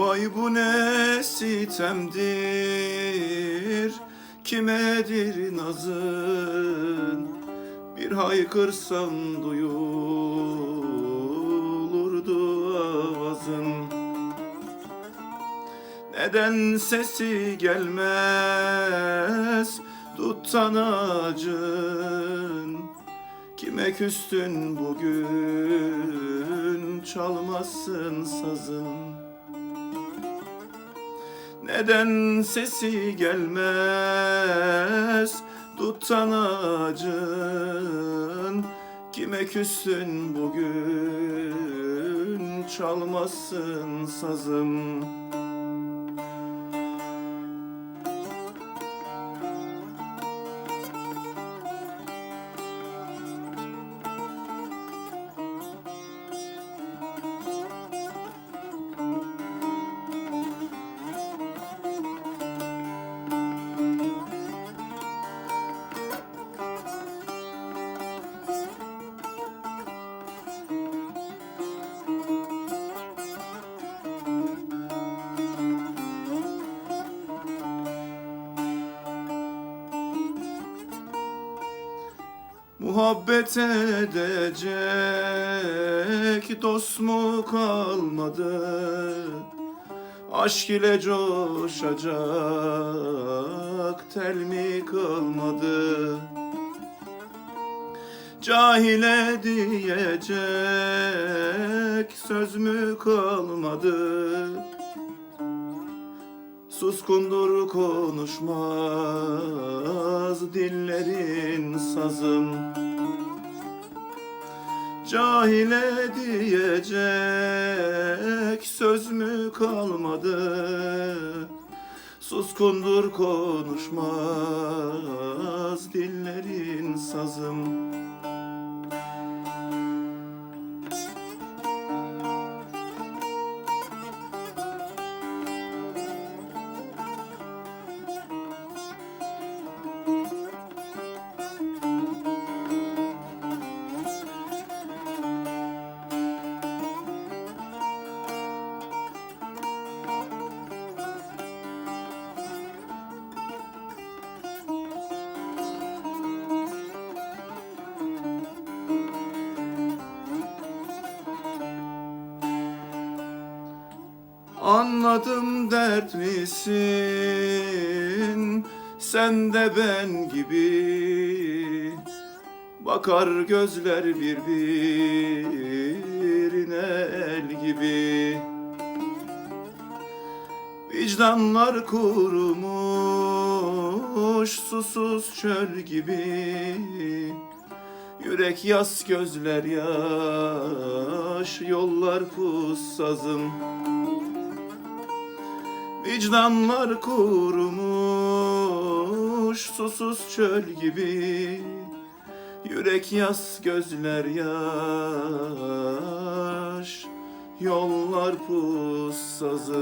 Vay bu ne sitemdir Kimedir nazın? Bir haykırsan duyulurdu avazın Neden sesi gelmez Tuttan ağacın Kime küstün bugün Çalmazsın sazın neden sesi gelmez? Tuttan ağacın Kime küstün bugün? Çalmazsın sazım Muhabbet edecek dost mu kalmadı? Aşk ile coşacak tel mi kalmadı? Cahile diyecek söz mü kalmadı? Suskundur konuşmaz dillerin sazım. Cahile diyecek söz mü kalmadı? Suskundur konuşmaz dillerin sazım Anladım dertlisin Sen de ben gibi. Bakar gözler birbirine el gibi. Vicdanlar kurumuş susuz çöl gibi. Yürek yas gözler yaş Yollar pussazım Vicdanlar kurumuş susuz çöl gibi. Yürek yas gözler yaş Yollar pussazım